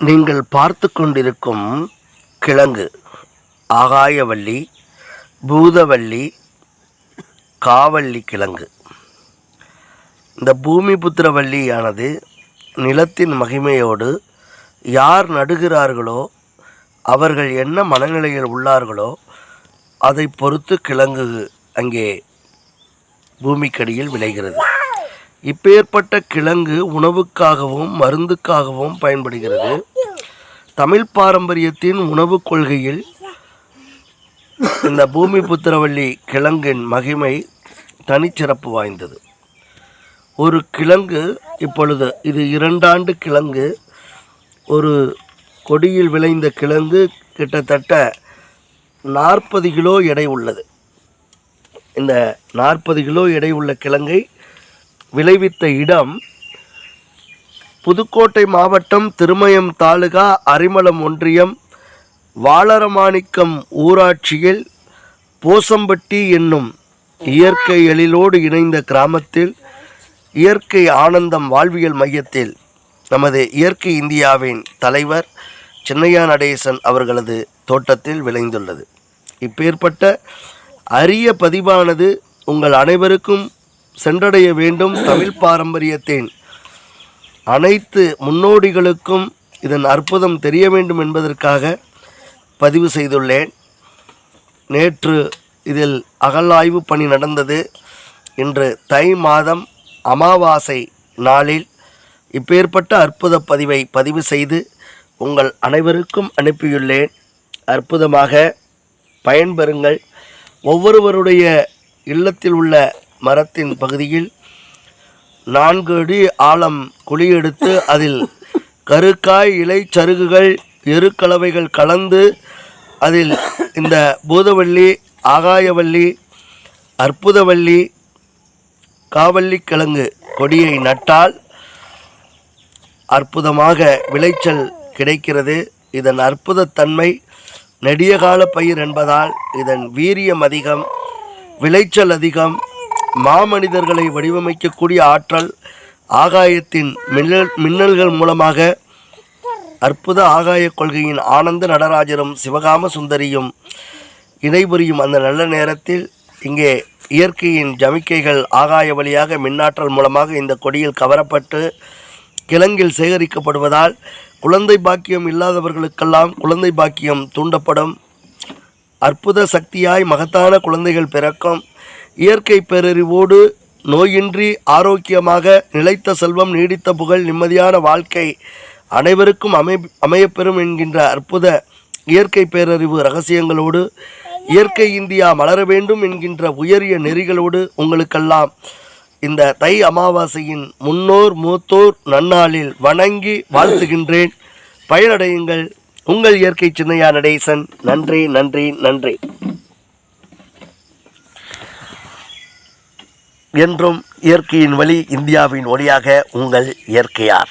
நீங்கள் பார்த்து கொண்டிருக்கும் கிழங்கு ஆகாயவள்ளி பூதவள்ளி காவல்லி கிழங்கு. இந்த பூமி புத்திரவள்ளியானது நிலத்தின் மகிமையோடு யார் நடுகிறார்களோ அவர்கள் என்ன மனநிலையில் உள்ளார்களோ அதை பொறுத்து கிழங்கு அங்கே பூமிக்கடியில் விளைகிறது. இப்பேற்பட்ட கிழங்கு உணவுக்காகவும் மருந்துக்காகவும் பயன்படுகிறது. தமிழ் பாரம்பரியத்தின் உணவுக் கொள்கையில் இந்த பூமி புத்திரவள்ளி கிழங்கின் மகிமை தனிச்சிறப்பு வாய்ந்தது. ஒரு கிழங்கு இப்பொழுது இது இரண்டாண்டு கிழங்கு ஒரு கொடியில் விளைந்த கிழங்கு கிட்டத்தட்ட நாற்பது கிலோ எடை உள்ளது. இந்த நாற்பது கிலோ எடை உள்ள கிழங்கை விளைவித்த இடம் புதுக்கோட்டை மாவட்டம் திருமயம் தாலுகா அரிமளம் ஒன்றியம் வாளரமாணிக்கம் ஊராட்சியில் போசம்பட்டி என்னும் இயற்கை எழிலோடு இணைந்த கிராமத்தில் இயற்கை ஆனந்தம் வாழ்வியல் மையத்தில் நமது இயற்கை இந்தியாவின் தலைவர் சின்னையா நடேசன் அவர்களது தோட்டத்தில் விளைந்துள்ளது. இப்பேற்பட்ட அரிய பதிவானது உங்கள் அனைவருக்கும் சென்றடைய வேண்டும் தமிழ் பாரம்பரியத்தின். அனைத்து முன்னோடிகளுக்கும் இதன் அற்புதம் தெரிய வேண்டும் என்பதற்காக பதிவு செய்துள்ளேன். நேற்று இதில் அகழாய்வு பணி நடந்தது. இன்று தை மாதம் அமாவாசை நாளில் இப்பேற்பட்ட அற்புத பதிவை பதிவு செய்து உங்கள் அனைவருக்கும் அனுப்பியுள்ளேன். அற்புதமாக பயன்பெறுங்கள். ஒவ்வொருவருடைய இல்லத்தில் உள்ள மரத்தின் பகுதியில் நான்கு அடி ஆழம் குழி எடுத்து அதில் கருக்காய் இலை சருகுகள் எருக்கலவைகள் கலந்து அதில் இந்த பூதவள்ளி ஆகாயவள்ளி அற்புதவள்ளி காவல்லி கிழங்கு கொடியை நட்டால் அற்புதமாக விளைச்சல் கிடைக்கிறது. இதன் அற்புதத்தன்மை நெடியகால பயிர் என்பதால் இதன் வீரியம் அதிகம் விளைச்சல் அதிகம் மாமனிதர்களை வடிவமைக்கக்கூடிய ஆற்றல் ஆகாயத்தின் மின்னல் மின்னல்கள் மூலமாக அற்புத ஆகாய கொள்கையின் ஆனந்த நடராஜரும் சிவகாம சுந்தரியும் இணைபுரியும் அந்த நல்ல நேரத்தில் இங்கே இயற்கையின் ஜமிக்கைகள் ஆகாய வழியாக மின்னாற்றல் மூலமாக இந்த கொடியில் கவரப்பட்டு கிழங்கில் சேகரிக்கப்படுவதால் குழந்தை பாக்கியம் இல்லாதவர்களுக்கெல்லாம் குழந்தை பாக்கியம் தூண்டப்படும். அற்புத சக்தியாய் மகத்தான குழந்தைகள் பிறக்கும். இயற்கை பேரறிவோடு நோயின்றி ஆரோக்கியமாக நிலைத்த செல்வம் நீடித்த புகழ் நிம்மதியான வாழ்க்கை அனைவருக்கும் அமை அமையப்பெறும் என்கின்ற அற்புத இயற்கை பேரறிவு ரகசியங்களோடு இயற்கை இந்தியா மலர வேண்டும் என்கின்ற உயரிய நெறிகளோடு உங்களுக்கெல்லாம் இந்த தை அமாவாசையின் முன்னோர் மூத்தோர் நன்னாளில் வணங்கி வாழ்த்துகின்றேன். பயனடையுங்கள். உங்கள் இயற்கை சின்னையா நடேசன். நன்றி நன்றி நன்றி. என்றும் இயற்கையின் வழி இந்தியாவின் ஒளியாக உங்கள் இயற்கையார்.